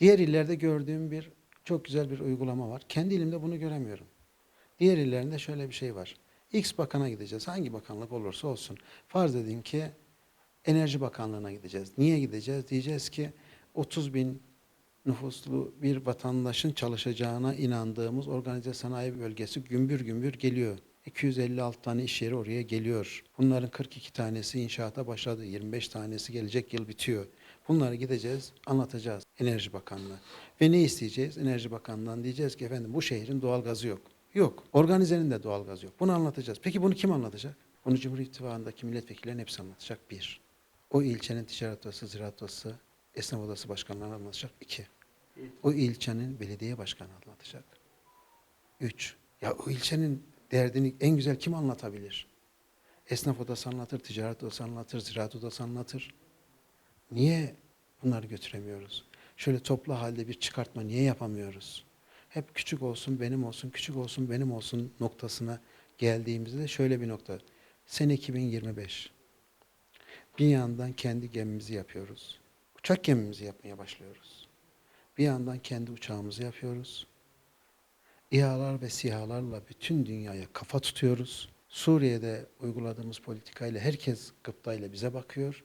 Diğer illerde gördüğüm bir çok güzel bir uygulama var. Kendi ilimde bunu göremiyorum. Diğer illerinde şöyle bir şey var. X bakana gideceğiz. Hangi bakanlık olursa olsun. Farz edin ki Enerji Bakanlığı'na gideceğiz. Niye gideceğiz? Diyeceğiz ki 30 bin nüfuslu bir vatandaşın çalışacağına inandığımız organize sanayi bölgesi gümbür gümbür geliyor. 256 tane iş yeri oraya geliyor. Bunların 42 tanesi inşaata başladı. 25 tanesi gelecek yıl bitiyor. Bunları gideceğiz, anlatacağız Enerji Bakanlığı. Ve ne isteyeceğiz? Enerji Bakanlığı'ndan diyeceğiz ki efendim bu şehrin doğal gazı yok. Yok. Organizenin de doğal gazı yok. Bunu anlatacağız. Peki bunu kim anlatacak? Bunu Cumhur İttifakı'ndaki milletvekillerinin hepsi anlatacak. Bir. O ilçenin ticaret odası, ziraat odası, esnaf odası başkanlarına anlatacak. İki. O ilçenin belediye başkanı anlatacak. Üç. Ya o ilçenin derdini en güzel kim anlatabilir? Esnaf odası anlatır, ticaret odası anlatır, ziraat odası anlatır. Niye bunları götüremiyoruz? Şöyle toplu halde bir çıkartma niye yapamıyoruz? Hep küçük olsun, benim olsun, küçük olsun, benim olsun noktasına geldiğimizde şöyle bir nokta. Sene 2025. Bir yandan kendi gemimizi yapıyoruz. Uçak gemimizi yapmaya başlıyoruz. Bir yandan kendi uçağımızı yapıyoruz. İHA'lar ve SİHA'larla bütün dünyaya kafa tutuyoruz. Suriye'de uyguladığımız politikayla herkes gıptayla bize bakıyor.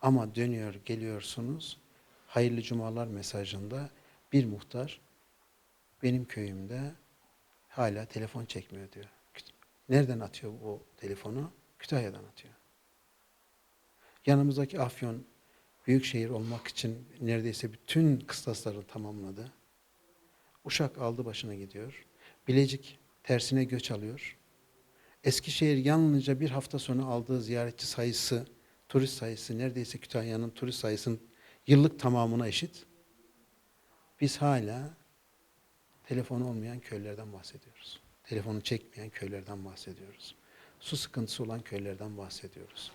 Ama dönüyor geliyorsunuz hayırlı cumalar mesajında bir muhtar benim köyümde hala telefon çekmiyor diyor. Nereden atıyor o telefonu? Kütahya'dan atıyor. Yanımızdaki Afyon büyük şehir olmak için neredeyse bütün kıstasları tamamladı. Uşak aldı başına gidiyor. Bilecik tersine göç alıyor. Eskişehir yalnızca bir hafta sonra aldığı ziyaretçi sayısı, turist sayısı neredeyse Kütahya'nın turist sayısının yıllık tamamına eşit. Biz hala telefonu olmayan köylerden bahsediyoruz. Telefonu çekmeyen köylerden bahsediyoruz. Su sıkıntısı olan köylerden bahsediyoruz.